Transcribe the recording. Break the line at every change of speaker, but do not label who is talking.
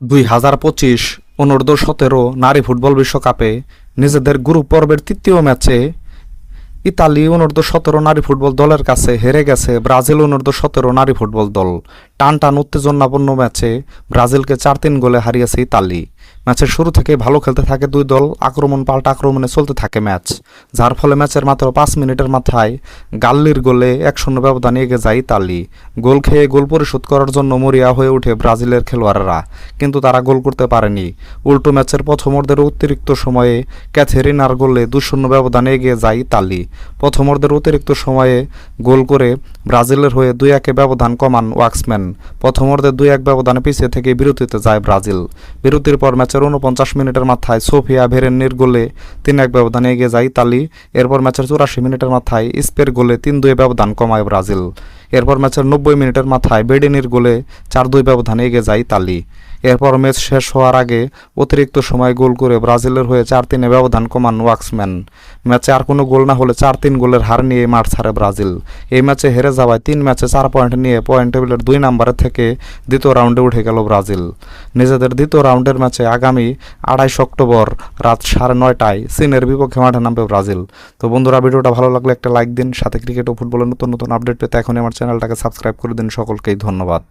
দুই হাজার পঁচিশ অনূর্ধ্ব সতেরো নারী ফুটবল বিশ্বকাপে নিজেদের গ্রুপ পর্বের তৃতীয় ম্যাচে ইতালি অনূর্ধ্ব সতেরো নারী ফুটবল দলের কাছে হেরে গেছে ব্রাজিল অনূর্ধ্ব সতেরো নারী ফুটবল দল। টান টান উত্তেজনাপূর্ণ ম্যাচে ব্রাজিলকে চার তিন গোলে হারিয়েছে ইতালি। ম্যাচের শুরু থেকে ভালো খেলতে থাকে দুই দল, আক্রমণ পাল্টা আক্রমণে চলতে থাকে ম্যাচ, যার ফলে ম্যাচের মাত্র পাঁচ মিনিটের মাথায় গাল্লির গোলে এক শূন্য ব্যবধান এগিয়ে যায় ইতালি। গোল খেয়ে গোল পরিশোধ করার জন্য মরিয়া হয়ে ওঠে ব্রাজিলের খেলোয়াড়রা, কিন্তু তারা গোল করতে পারেনি। উল্টো ম্যাচের প্রথমার্ধের অতিরিক্ত সময়ে ক্যাথেরিনার গোলে দুই শূন্য ব্যবধানে এগিয়ে যায় ইতালি। প্রথমার্ধের অতিরিক্ত সময়ে গোল করে ব্রাজিলের হয়ে দুই একে ব্যবধান কমান ওয়াক্সম্যান। প্রথমার্ধে দুই এক ব্যবধানে পিছিয়ে থেকে বিরতিতে যায় ব্রাজিল। বিরতির পর ম্যাচের উনপঞ্চাশ মিনিটের মাথায় সোফিয়া ভেরেন্নির গোলে তিন এক ব্যবধানে এগিয়ে যায় ইতালি। এরপর ম্যাচের চুরাশি মিনিটের মাথায় স্পের গোলে তিন দুই ব্যবধান কমায় ব্রাজিল। এরপর ম্যাচের নব্বই মিনিটের মাথায় বেডেনির গোলে চার দুই ব্যবধানে এগিয়ে যায় ইতালি। এরপর ম্যাচ শেষ হওয়ার আগে অতিরিক্ত সময় গোল করে ব্রাজিলের হয়ে চার তিনে ব্যবধান কমান ওয়াক্সম্যান। ম্যাচে আর কোনো গোল না হলে চার তিন গোলের হার নিয়ে মাঠ ছাড়ে ব্রাজিল। এই ম্যাচে হেরে যাওয়ায় তিন ম্যাচে চার পয়েন্ট নিয়ে পয়েন্ট টেবিলের দুই নম্বরে থেকে দ্বিতীয় রাউন্ডে উঠে গেল ব্রাজিল। নিজেদের দ্বিতীয় রাউন্ডের ম্যাচে আগামী আড়াইশ অক্টোবর রাত সাড়ে নয়টায় চীনের বিপক্ষে মাঠে নামবে ব্রাজিল। তো বন্ধুরা, ভিডিওটা ভালো লাগলে একটা লাইক দিন, সাথে ক্রিকেট ও ফুটবলের নতুন নতুন আপডেট পেতে এখনই আমার চ্যানেলটাকে সাবস্ক্রাইব করে দিন। সকলকেই ধন্যবাদ।